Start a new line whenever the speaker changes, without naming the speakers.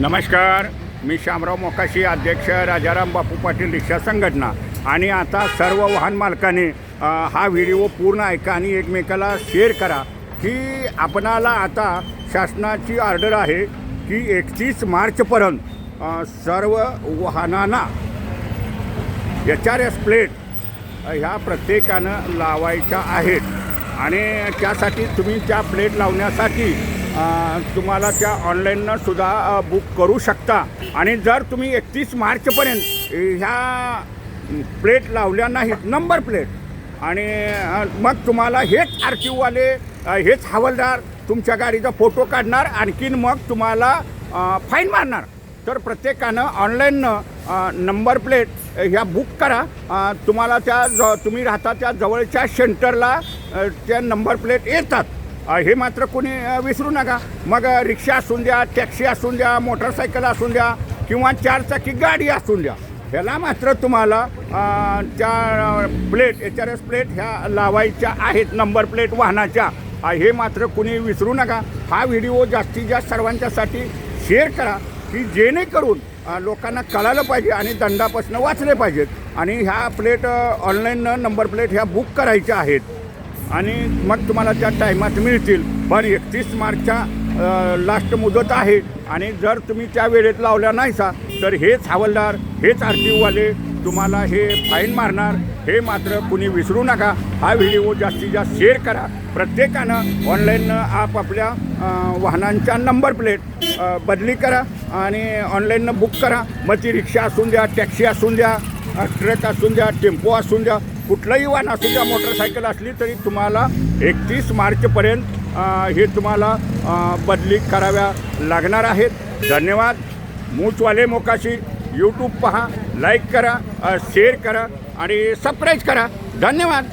नमस्कार मी शामराव मोकाशी अध्यक्ष राजाराम बापू पाटील रिक्षा संघटना. आणि आता सर्व वाहन मालकाने हा व्हिडिओ पूर्ण ऐका आणि एकमेकाला शेअर करा की आपणाला आता शासनाची ऑर्डर आहे की एकतीस मार्चपर्यंत सर्व वाहनांना एच आर एस प्लेट ह्या प्रत्येकानं लावायच्या आहेत. आणि त्यासाठी तुम्ही त्या प्लेट लावण्यासाठी तुम्हाला त्या ऑनलाईननं सुद्धा बुक करू शकता. आणि जर तुम्ही एकतीस मार्चपर्यंत ह्या प्लेट लावल्या नाहीत नंबर प्लेट आणि मग तुम्हाला हेच आर टी ओवाले हेच हवालदार तुमच्या गाडीचा फोटो काढणार आणखीन मग तुम्हाला फाईन मारणार. तर प्रत्येकानं ऑनलाईननं नंबर प्लेट ह्या बुक करा. तुम्हाला त्या ज तुम्ही राहता त्या जवळच्या सेंटरला त्या नंबर प्लेट येतात. हे मात्र कोणी विसरू नका. मग रिक्षा असून द्या टॅक्सी असून द्या मोटरसायकल असून द्या किंवा चारचाकी गाडी असून द्या ह्याला मात्र तुम्हाला त्या plate H R S plate ह्या लावायच्या आहेत नंबर प्लेट वाहनाच्या हे मात्र कुणी विसरू नका. हा व्हिडिओ जास्तीत जास्त सर्वांच्यासाठी शेअर करा की जेणेकरून लोकांना कळालं पाहिजे आणि दंडापासून वाचले पाहिजेत. आणि ह्या प्लेट ऑनलाईन नंबर प्लेट ह्या बुक करायच्या आहेत. आणि मग तुम्हाला त्या टायमात मिळतील. पण एकतीस मार्चच्या लास्ट मुदत आहे. आणि जर तुम्ही त्या वेळेत लावल्या नाहीसा तर हेच हवालदार हेच आर टी तुम्हाला हे फाईन मारणार. हे मात्र कुणी विसरू नका. हा व्हिडिओ जास्तीत जास्त शेअर करा. प्रत्येकानं ऑनलाईन आपापल्या वाहनांच्या नंबर प्लेट बदली करा आणि ऑनलाईननं बुक करा. मग ती रिक्षा असून द्या टॅक्सी असून द्या ट्रक असून द्या टेम्पो असून द्या कुठलंही वाहन असू द्या मोटरसायकल असली तरी तुम्हाला एकतीस मार्चपर्यंत हे तुम्हाला बदली कराव्या लागणार आहेत. धन्यवाद. मूचवाले मोकाशी यूट्यूब पहा लाईक करा शेअर करा आणि सबस्क्राईब करा. धन्यवाद.